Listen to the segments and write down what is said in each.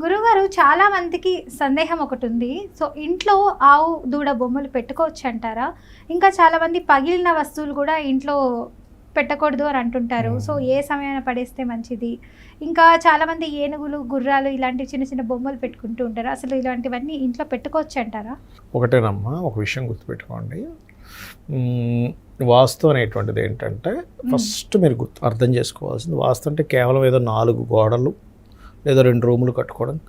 గురుగారు చాలా మందికి సందేహం ఒకటి ఉంది సో ఇంట్లో ఆవు దూడ బొమ్మలు పెట్టుకోవచ్చు అంటారా ఇంకా చాలా మంది పగిలిన వస్తువులు కూడా ఇంట్లో పెట్టకూడదు అని అంటుంటారు. సో ఏ సమయాన పడేస్తే మంచిది? ఇంకా చాలా మంది ఏనుగులు గుర్రాలు ఇలాంటి చిన్న చిన్న బొమ్మలు పెట్టుకుంటూ ఉంటారు. అసలు ఇలాంటివన్నీ ఇంట్లో పెట్టుకోవచ్చు అంటారా ఒకటేనమ్మా ఒక విషయం గుర్తుపెట్టుకోండి. వాస్తు అనేటువంటిది ఏంటంటే ఫస్ట్ మీరు గుర్తు అర్థం చేసుకోవాల్సింది వాస్తు అంటే కేవలం ఏదో నాలుగు గోడలు లేదా రెండు రూములు కట్టుకోవడం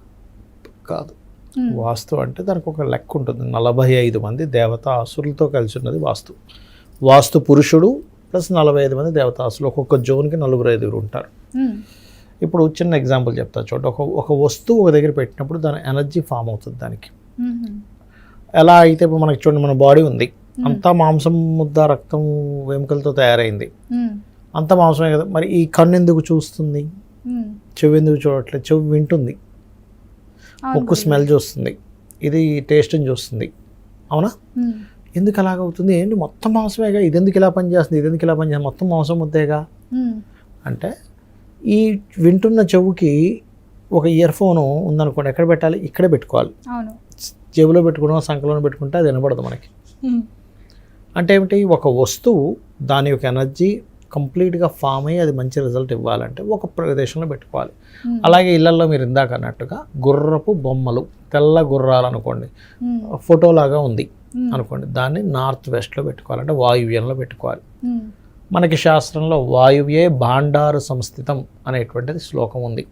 కాదు. వాస్తు అంటే దానికి ఒక లెక్క ఉంటుంది. నలభై ఐదు మంది దేవతా అసురులతో కలిసి ఉన్నది వాస్తు. వాస్తు పురుషుడు ప్లస్ నలభై ఐదు మంది దేవతాసులు ఒక్కొక్క జోన్కి నలుగురు ఐదుగురు ఉంటారు. ఇప్పుడు చిన్న ఎగ్జాంపుల్ చెప్తా చూడండి ఒక ఒక వస్తువు ఒక దగ్గర పెట్టినప్పుడు దాని ఎనర్జీ ఫామ్ అవుతుంది దానికి. ఎలా అయితే ఇప్పుడు మనకి చూడండి మన బాడీ ఉంది. అంతా మాంసం ముద్ద రక్తం వెముకలతో తయారైంది. అంత మాంసమే కదా. మరి ఈ కన్ను ఎందుకు చూస్తుంది. చెవి ఎందుకు చూడట్లేదు చెవి వింటుంది. ముక్కు స్మెల్ చూస్తుంది. ఇది టేస్ట్ని చూస్తుంది. అవునా. ఎందుకు అలాగవుతుంది ఏంటి మొత్తం మాంసమేగా? ఇది ఎందుకు ఇలా పనిచేస్తుంది ఇది ఎందుకు ఇలా పనిచేస్తుంది మొత్తం మాంసం ముద్దేగా. అంటే ఈ వింటున్న చెవుకి ఒక ఇయర్ ఫోన్ ఉందనుకోండి ఎక్కడ పెట్టాలి? ఇక్కడే పెట్టుకోవాలి. జేబులో పెట్టుకోవడం సంకలో పెట్టుకుంటే అది వినబడదు మనకి. అంటే ఏమిటి? ఒక వస్తువు దాని యొక్క ఎనర్జీ కంప్లీట్గా ఫామ్ అయ్యి అది మంచి రిజల్ట్ ఇవ్వాలంటే ఒక ప్రదేశంలో పెట్టుకోవాలి. అలాగే ఇళ్ళలో మీరు ఇందాక అన్నట్టుగా గుర్రపు బొమ్మలు తెల్ల గుర్రాలు అనుకోండి. ఫోటోలాగా ఉంది. అనుకోండి దాన్ని నార్త్ వెస్ట్లో పెట్టుకోవాలంటే వాయువ్యంలో పెట్టుకోవాలి. మనకి శాస్త్రంలో వాయువ్యే భాండారు సంస్థితం అనేటువంటిది శ్లోకం ఉంది.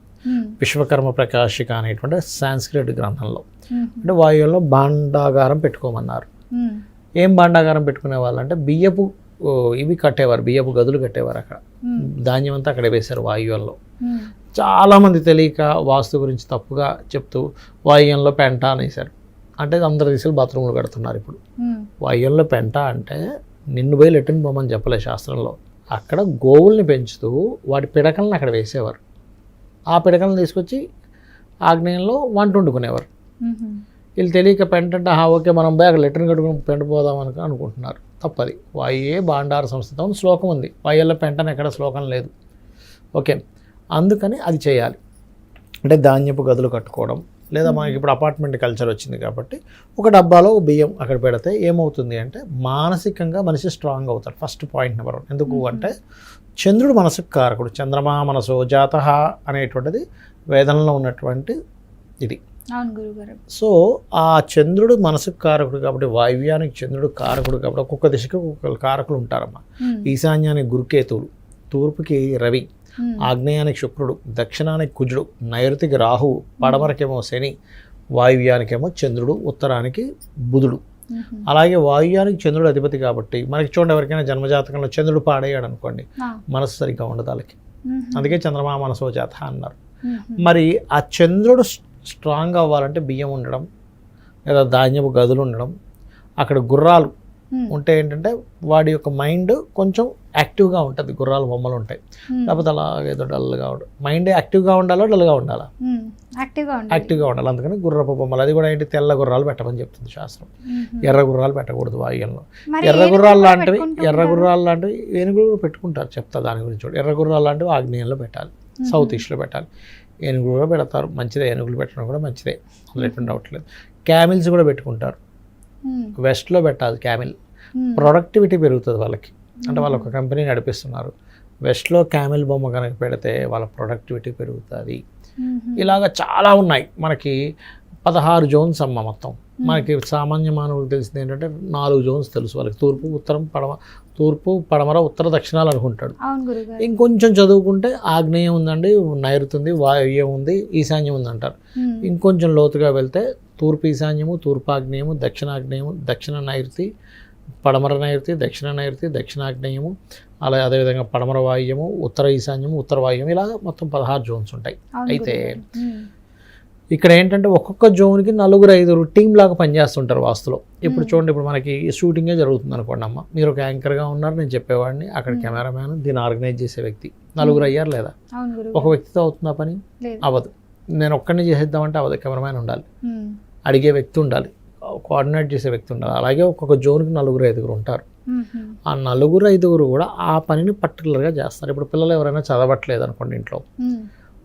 విశ్వకర్మ ప్రకాశిక అనేటువంటి సాంస్క్రిట్ గ్రంథంలో. అంటే వాయువ్యంలో భాండాగారం పెట్టుకోమన్నారు. ఏం భాండాగారం పెట్టుకునే వాళ్ళంటే బియ్యపు ఇవి కట్టేవారు బియ్యపు గదులు కట్టేవారు అక్కడ. ధాన్యం అంతా అక్కడే వేశారు వాయువ్యంలో. చాలామంది తెలియక వాస్తు గురించి తప్పుగా చెప్తూ వాయువ్యంలో పెంట అనేసారు అంటే అందరు దిశలు బాత్రూములు కడుతున్నారు ఇప్పుడు. వాయువ్యంలో పెంట అంటే నిన్ను పోయి లెట్రిన్ బొమ్మని చెప్పలే శాస్త్రంలో అక్కడ గోవుల్ని పెంచుతూ వాటి పిడకలను అక్కడ వేసేవారు ఆ పిడకలను తీసుకొచ్చి ఆగ్నేయంలో వంట వండుకునేవారు. వీళ్ళు తెలియక పెంట అంటే "ఆహా, ఓకే మనం పోయి అక్కడ లెట్రిన్ కట్టుకుని పెంట పోదాం అని అనుకుంటున్నారు. తప్పది. వాయుయే భాండార సంస్థ అని శ్లోకం ఉంది. వాయుల్లో పెంటని ఎక్కడ శ్లోకం లేదు. ఓకే. అందుకని అది చేయాలి. అంటే ధాన్యపు గదులు కట్టుకోవడం లేదా మనకి ఇప్పుడు అపార్ట్మెంట్ కల్చర్ వచ్చింది కాబట్టి ఒక డబ్బాలో బియ్యం అక్కడ పెడితే ఏమవుతుంది అంటే మానసికంగా మనిషి స్ట్రాంగ్ అవుతాడు. ఫస్ట్ పాయింట్ నెంబర్ వన్ ఎందుకు అంటే చంద్రుడు మనసుకు కారకుడు. చంద్రమా మనసో జాత అనేటువంటిది వేదనలో ఉన్నటువంటి ఇది. సో ఆ చంద్రుడు మనసుకు కారకుడు కాబట్టి వాయువ్యానికి చంద్రుడు కారకుడు కాబట్టి ఒక్కొక్క దిశకు ఒక్కొక్క కారకులు ఉంటారమ్మా. ఈశాన్యానికి గురుకేతువులు తూర్పుకి రవి. ఆగ్నేయానికి శుక్రుడు దక్షిణానికి కుజుడు నైరుతికి రాహువు పడమరకేమో శని వాయువ్యానికేమో చంద్రుడు ఉత్తరానికి బుధుడు. అలాగే వాయువ్యానికి చంద్రుడు అధిపతి కాబట్టి మనకి చూడండి ఎవరికైనా జన్మజాతకంలో చంద్రుడు పాడేయాడు అనుకోండి. మనసు సరిగ్గా ఉండదు వాళ్ళకి. అందుకే చంద్రమా మనసో జాత అన్నారు. మరి ఆ చంద్రుడు స్ట్రాంగ్ అవ్వాలంటే బియ్యం ఉండడం లేదా ధాన్యపు గదులు ఉండడం. అక్కడ గుర్రాలు. ఉంటే ఏంటంటే వాడి యొక్క మైండ్ కొంచెం యాక్టివ్గా ఉంటుంది. గుర్రాలు బొమ్మలు ఉంటాయి. లేకపోతే అలా ఏదో డల్గా ఉండదు మైండ్ యాక్టివ్గా ఉండాలో డల్గా ఉండాలా. యాక్టివ్గా ఉండాలి. యాక్టివ్గా ఉండాలి. అందుకని గుర్రపు బొమ్మలు. అది కూడా ఏంటి? తెల్ల గుర్రాలు పెట్టమని చెప్తుంది శాస్త్రం. ఎర్ర గుర్రాలు పెట్టకూడదు మరి ఎర్ర గుర్రాలు లాంటివి ఎర్ర. గుర్రాలు లాంటివి ఏనుగులు పెట్టుకుంటారు. చెప్తా దాని గురించి ఎర్ర గుర్రాలు లాంటివి ఆగ్నేయంలో పెట్టాలి. సౌత్ ఈస్ట్లో పెట్టాలి. ఏనుగులు కూడా పెడతారు. మంచిదే ఏనుగులు పెట్టడం కూడా మంచిదే. అందులో ఎటువంటి డౌట్ లేదు. క్యామిల్స్ కూడా పెట్టుకుంటారు. Hmm. వెస్ట్లో పెట్టాలి క్యామిల్ Hmm. ప్రొడక్టివిటీ పెరుగుతుంది వాళ్ళకి. అంటే వాళ్ళు ఒక కంపెనీ నడిపిస్తున్నారు. వెస్ట్లో క్యామిల్ బొమ్మ కనుక పెడితే వాళ్ళ ప్రొడక్టివిటీ పెరుగుతుంది. Mhm. ఇలాగ చాలా ఉన్నాయి. మనకి పదహారు జోన్స్ అమ్మ మొత్తం. మనకి సామాన్య మానవులకు తెలిసింది ఏంటంటే నాలుగు జోన్స్ తెలుసు వాళ్ళకి. తూర్పు ఉత్తరం పడమ తూర్పు పడమర ఉత్తర దక్షిణాలు అనుకుంటాడు. ఇంకొంచెం చదువుకుంటే ఆగ్నేయం ఉందండి నైరుతి ఉంది వాయువ్యం ఉంది ఈశాన్యం ఉంది అంటారు. ఇంకొంచెం లోతుగా వెళ్తే తూర్పు ఈశాన్యము తూర్పాగ్నేయము దక్షిణాగ్నేయము దక్షిణ నైరుతి పడమర నైరుతి దక్షిణ నైరుతి దక్షిణాగ్నేయము అలా అదేవిధంగా పడమర వాయువ్యము ఉత్తర ఈశాన్యము ఉత్తర వాయువ్యం ఇలా మొత్తం పదహారు జోన్స్ ఉంటాయి. అయితే. ఇక్కడ ఏంటంటే ఒక్కొక్క జోన్కి నలుగురు ఐదుగురు టీం లాగా పనిచేస్తుంటారు వాస్తులో. ఇప్పుడు చూడండి ఇప్పుడు మనకి షూటింగే జరుగుతుంది అనుకోండి అమ్మ. మీరు ఒక యాంకర్గా ఉన్నారు నేను చెప్పేవాడిని. అక్కడ కెమెరామ్యాన్ దీన్ని ఆర్గనైజ్ చేసే వ్యక్తి. నలుగురు అయ్యారు లేదా. ఒక వ్యక్తితో అవుతుందా పని? అవ్వదు. నేను ఒక్కడిని చేసేద్దామంటే అవ్వదు. కెమెరామ్యాన్ ఉండాలి. అడిగే వ్యక్తి ఉండాలి. కోఆర్డినేట్ చేసే వ్యక్తి ఉండాలి. అలాగే ఒక్కొక్క జోన్కి నలుగురు ఐదుగురు ఉంటారు. ఆ నలుగురు ఐదుగురు కూడా ఆ పనిని పర్టికులర్గా చేస్తారు. ఇప్పుడు పిల్లలు ఎవరైనా చదవట్లేదు అనుకోండి ఇంట్లో.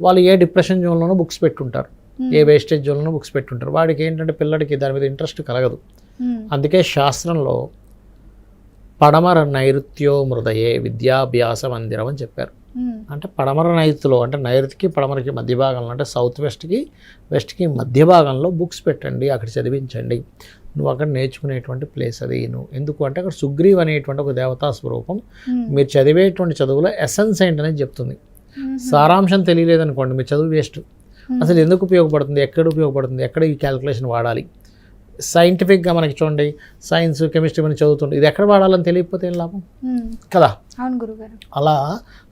వాళ్ళు ఏ డిప్రెషన్ జోన్లోనో బుక్స్ పెట్టుంటారు. ఏ వేస్టేజ్ జోన్లో బుక్స్ పెట్టుంటారు. వాడికి ఏంటంటే పిల్లడికి దాని మీద ఇంట్రెస్ట్ కలగదు. ఉమ్, అందుకే శాస్త్రంలో పడమర నైరుత్యో మృదయే విద్యాభ్యాస మందిరం అని చెప్పారు. ఉమ్, అంటే పడమర నైరుతిలో అంటే నైరుతికి పడమరకి మధ్య భాగంలో అంటే సౌత్ వెస్ట్కి వెస్ట్కి మధ్య భాగంలో బుక్స్ పెట్టండి అక్కడ చదివించండి. నువ్వు అక్కడ నేర్చుకునేటువంటి ప్లేస్ అది నువ్వు ఎందుకు అంటే అక్కడ సుగ్రీవ్ అనేటువంటి ఒక దేవతా స్వరూపం. మీరు చదివేటువంటి చదువులో ఎసెన్స్ ఏంటనేది చెప్తుంది. సారాంశం తెలియలేదనుకోండి మీ చదువు వేస్ట్ అసలు ఎందుకు ఉపయోగపడుతుంది? ఎక్కడ ఉపయోగపడుతుంది? ఎక్కడ ఈ క్యాలిక్యులేషన్ వాడాలి? సైంటిఫిక్గా మనకి చూడండి సైన్స్ కెమిస్ట్రీ మనం చదువుతుంటే ఇది ఎక్కడ వాడాలని తెలియకపోతే ఏం లాభం? ఉమ్, కదా? అవును గురుగారు. అలా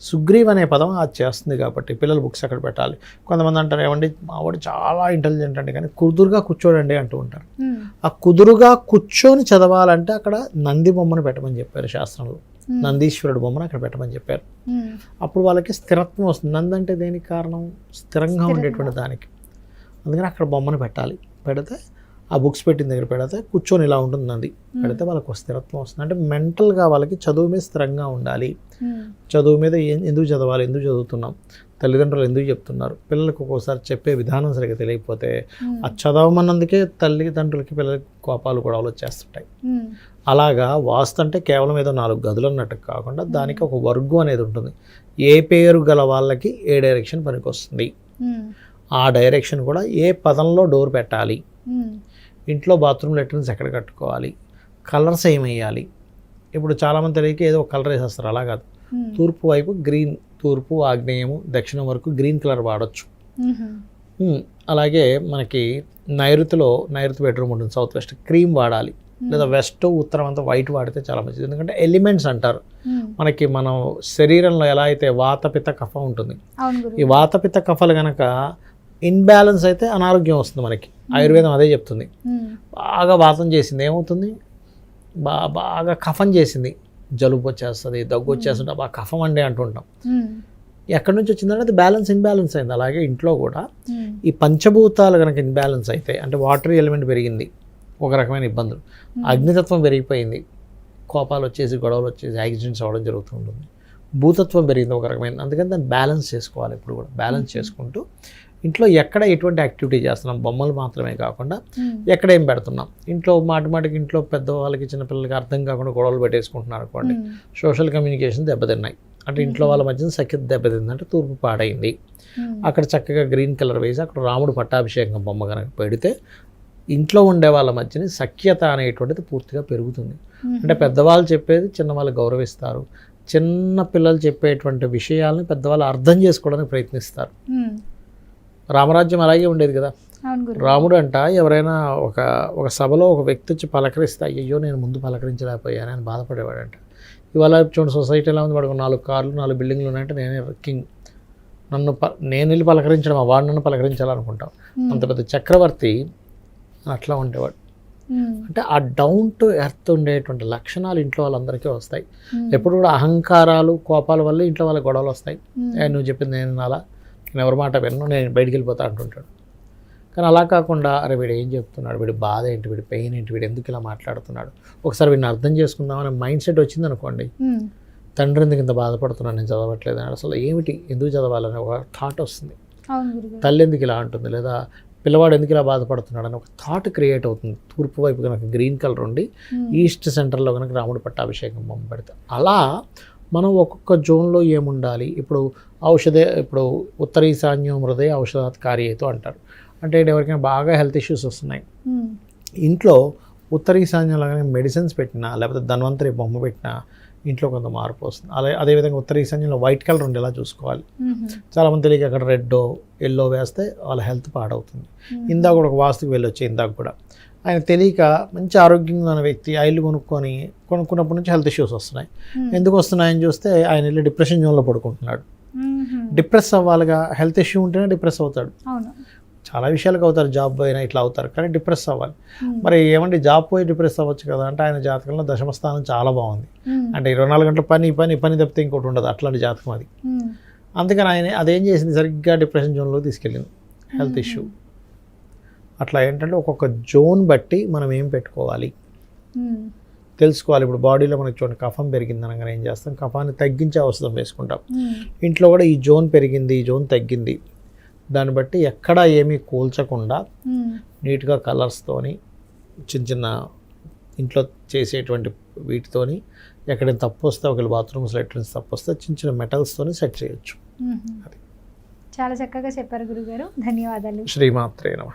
సుగ్రీవ్ అనే పదం అది చేస్తుంది కాబట్టి పిల్లలు బుక్స్ అక్కడ పెట్టాలి. కొంతమంది అంటారు ఏమండి మావాడు చాలా ఇంటెలిజెంట్ అండి కానీ కుదురుగా కూర్చోడండి అంటూ ఉంటారు. ఉమ్, ఆ కుదురుగా కూర్చొని చదవాలంటే అక్కడ నంది బొమ్మను పెట్టమని చెప్పారు శాస్త్రంలో. నందీశ్వరుడు బొమ్మను అక్కడ పెట్టమని చెప్పారు. అప్పుడు వాళ్ళకి స్థిరత్వం వస్తుంది. నంది అంటే దేనికి కారణం? స్థిరంగా. ఉండేటువంటి దానికి. అందుకని అక్కడ బొమ్మను పెట్టాలి. పెడితే ఆ బుక్స్ పెట్టిన దగ్గర పెడితే కూర్చొని ఇలా ఉంటుంది నంది పెడితే వాళ్ళకి స్థిరత్వం వస్తుంది. అంటే మెంటల్గా వాళ్ళకి చదువు మీద స్థిరంగా ఉండాలి. చదువు మీద ఎందుకు చదవాలి ఎందుకు చదువుతున్నాం తల్లిదండ్రులు ఎందుకు చెప్తున్నారు పిల్లలకు ఒక్కోసారి చెప్పే విధానం సరిగ్గా తెలియకపోతే ఆ చదవమన్నందుకే తల్లిదండ్రులకి పిల్లలకి కోపాలు గొడవలు వచ్చేస్తుంటాయి. అలాగా వాస్తు అంటే కేవలం ఏదో నాలుగు గదులు అన్నట్టు కాకుండా దానికి ఒక వర్గం అనేది ఉంటుంది. ఏ పేరు గల వాళ్ళకి ఏ డైరెక్షన్ పనికొస్తుంది? ఉమ్, ఆ డైరెక్షన్ కూడా ఏ పదంలో డోర్ పెట్టాలి? ఇంట్లో బాత్రూమ్ లెట్రిన్స్ ఎక్కడ కట్టుకోవాలి? కలర్స్ ఏమేయాలి? ఇప్పుడు చాలామంది తెలియక ఏదో ఒక కలర్ వేసేస్తారు. అలా కాదు. తూర్పు వైపు గ్రీన్ తూర్పు ఆగ్నేయము దక్షిణం వరకు గ్రీన్ కలర్ వాడచ్చు. అలాగే మనకి నైరుతిలో నైరుతి బెడ్రూమ్ ఉంటుంది. సౌత్ వెస్ట్ క్రీమ్ వాడాలి. లేదా వెస్ట్ ఉత్తరం అంతా వైట్ వాడితే చాలా మంచిది. ఎందుకంటే ఎలిమెంట్స్ అంటారు. మనకి మనం శరీరంలో ఎలా అయితే వాతపిత కఫ ఉంటుంది. ఈ వాతపిత కఫలు కనుక ఇన్బ్యాలెన్స్ అయితే అనారోగ్యం వస్తుంది మనకి. ఆయుర్వేదం అదే చెప్తుంది. బాగా వాతం చేసింది. ఏమవుతుంది? బా బాగా కఫం చేసింది. జలుబు వచ్చేస్తుంది దగ్గు వచ్చేస్తుంది బాగా కఫం అండి అంటుంటాం. ఎక్కడి నుంచి వచ్చిందంటే అది బ్యాలెన్స్ ఇన్బ్యాలెన్స్ అయింది. అలాగే ఇంట్లో కూడా ఈ పంచభూతాలు కనుక ఇన్బ్యాలెన్స్ అయితే అంటే వాటర్ ఎలిమెంట్ పెరిగింది. ఒక రకమైన ఇబ్బందులు. అగ్నితత్వం పెరిగిపోయింది. కోపాలు వచ్చేసి గొడవలు వచ్చేసి యాక్సిడెంట్స్ అవ్వడం జరుగుతూ ఉంటుంది. భూతత్వం పెరిగింది ఒక రకమైన. అందుకని దాన్ని బ్యాలెన్స్ చేసుకోవాలి ఇప్పుడు కూడా. బ్యాలెన్స్ చేసుకుంటూ ఇంట్లో ఎక్కడ ఎటువంటి యాక్టివిటీ చేస్తున్నాం? బొమ్మలు మాత్రమే కాకుండా ఎక్కడ ఏం పెడుతున్నాం? ఇంట్లో మాటి మాటికి ఇంట్లో పెద్దవాళ్ళకి చిన్నపిల్లలకి అర్థం కాకుండా గొడవలు పెట్టేసుకుంటున్నారు అనుకోండి సోషల్ కమ్యూనికేషన్ దెబ్బతిన్నాయి. అంటే ఇంట్లో వాళ్ళ మధ్యన సఖ్యత దెబ్బతింది అంటే తూర్పు పాడైంది. అక్కడ చక్కగా గ్రీన్ కలర్ వేసి అక్కడ రాముడు పట్టాభిషేకం బొమ్మ కనుక పెడితే ఇంట్లో ఉండే వాళ్ళ మధ్యన సఖ్యత అనేటువంటిది పూర్తిగా పెరుగుతుంది. అంటే పెద్దవాళ్ళు చెప్పేది చిన్నవాళ్ళు గౌరవిస్తారు. చిన్న పిల్లలు చెప్పేటువంటి విషయాలను పెద్దవాళ్ళు అర్థం చేసుకోవడానికి ప్రయత్నిస్తారు. రామరాజ్యం అలాగే ఉండేది కదా. రాముడు అంట ఎవరైనా ఒక ఒక సభలో ఒక వ్యక్తి వచ్చి పలకరిస్తే అయ్యో నేను ముందు పలకరించలేకపోయాను అని బాధపడేవాడంట. ఇవాళ చూడండి సొసైటీ ఎలా ఉంది వాడు నాలుగు కార్లు నాలుగు బిల్డింగ్లు ఉన్నాయంటే నేనే కింగ్. నన్ను ప నేను వెళ్ళి పలకరించడం వాడు నన్ను పలకరించాలనుకుంటాం. అంత పెద్ద చక్రవర్తి అట్లా ఉండేవాడు. అంటే ఆ డౌన్ టు ఎర్త్ ఉండేటువంటి లక్షణాలు ఇంట్లో వాళ్ళందరికీ వస్తాయి. ఎప్పుడు కూడా అహంకారాలు కోపాల వల్ల ఇంట్లో వాళ్ళ గొడవలు వస్తాయి. నువ్వు చెప్పింది నేను అలా. నేను ఎవరి మాట విన్ను నేను బయటికి వెళ్ళిపోతా అంటుంటాడు. కానీ అలా కాకుండా అరే వీడు ఏం చెప్తున్నాడు వీడి బాధ ఏంటి వీడి పెయిన్ ఏంటి వీడు ఎందుకు ఇలా మాట్లాడుతున్నాడు? ఒకసారి వీడిని అర్థం చేసుకుందామనే మైండ్ సెట్ వచ్చింది అనుకోండి. తండ్రి ఎందుకు ఇంత బాధపడుతున్నాను నేను చదవట్లేదు అని. అసలు ఏమిటి ఎందుకు చదవాలని ఒక థాట్ వస్తుంది. తల్లి ఎందుకు ఇలా అంటుంది లేదా పిల్లవాడు ఎందుకు ఇలా బాధపడుతున్నాడు అని ఒక థాట్ క్రియేట్ అవుతుంది. తూర్పు వైపు కనుక గ్రీన్ కలర్ ఉండి ఈస్ట్ సెంటర్లో కనుక రాముడు పట్టాభిషేకం బొమ్మ పెడితే. అలా మనం ఒక్కొక్క జోన్లో ఏముండాలి? ఇప్పుడు ఔషధ ఇప్పుడు ఉత్తర ఈశాన్యం హృదయ ఔషధాత్ కార్యేతో అంటారు. అంటే ఎవరికైనా బాగా హెల్త్ ఇష్యూస్ వస్తున్నాయి. ఇంట్లో ఉత్తర ఈశాన్యంలో కానీ మెడిసిన్స్ పెట్టినా లేకపోతే ధన్వంతరి బొమ్మ పెట్టినా ఇంట్లో కొంత మార్పు వస్తుంది. అదే అదేవిధంగా ఉత్తర ఈశాన్యంలో వైట్ కలర్ ఉండేలా చూసుకోవాలి. చాలామంది తెలియక అక్కడ రెడ్ ఎల్లో వేస్తే వాళ్ళ హెల్త్ పాడవుతుంది. ఇందాక కూడా ఒక వాస్తుకి వెళ్ళొచ్చు ఇందాక కూడా. ఆయన తెలియక మంచి ఆరోగ్యంగా ఉన్న వ్యక్తి ఆయిల్ కొనుక్కొని కొనుక్కున్నప్పటి నుంచి హెల్త్ ఇష్యూస్ వస్తున్నాయి. ఎందుకు వస్తున్నాయని చూస్తే ఆయన వెళ్ళి డిప్రెషన్ జోన్లో పడుకుంటున్నాడు. డిప్రెస్ అవ్వాలిగా హెల్త్ ఇష్యూ ఉంటేనే డిప్రెస్ అవుతాడు. చాలా విషయాలకు అవుతారు జాబ్ పోయినా ఇట్లా అవుతారు కానీ డిప్రెస్ అవ్వాలి. మరి ఏమంటే జాబ్ పోయి డిప్రెస్ అవ్వచ్చు కదా అంటే ఆయన జాతకంలో దశమ స్థానం చాలా బాగుంది. అంటే ఇరవై నాలుగు గంటల పని పని పని తప్పితే ఇంకోటి ఉండదు అట్లాంటి జాతకం అది. అందుకని ఆయన అదేం చేసింది సరిగ్గా డిప్రెషన్ జోన్లో తీసుకెళ్ళింది హెల్త్ ఇష్యూ. అట్లా ఏంటంటే ఒక్కొక్క జోన్ బట్టి మనం ఏం పెట్టుకోవాలి? తెలుసుకోవాలి. ఇప్పుడు బాడీలో మనకి చూడండి కఫం పెరిగింది అనగానే ఏం చేస్తాం? కఫాన్ని తగ్గించే ఔషధం వేసుకుంటాం. ఉమ్, ఇంట్లో కూడా ఈ జోన్ పెరిగింది ఈ జోన్ తగ్గింది. దాన్ని బట్టి ఎక్కడ ఏమీ కూల్చకుండా మ్మ్. నీట్గా కలర్స్తోని చిన్న చిన్న ఇంట్లో చేసేటువంటి వీటితోని ఎక్కడైనా తప్పు వస్తే ఒకవేళ బాత్రూమ్స్ లెట్రిన్స్ తప్పు వస్తే చిన్న చిన్న మెటల్స్తోని సెట్ చేయొచ్చు. మ్మ్. చాలా చక్కగా చెప్పారు గురుగారు. ధన్యవాదాలు. శ్రీమాత్రే నమః.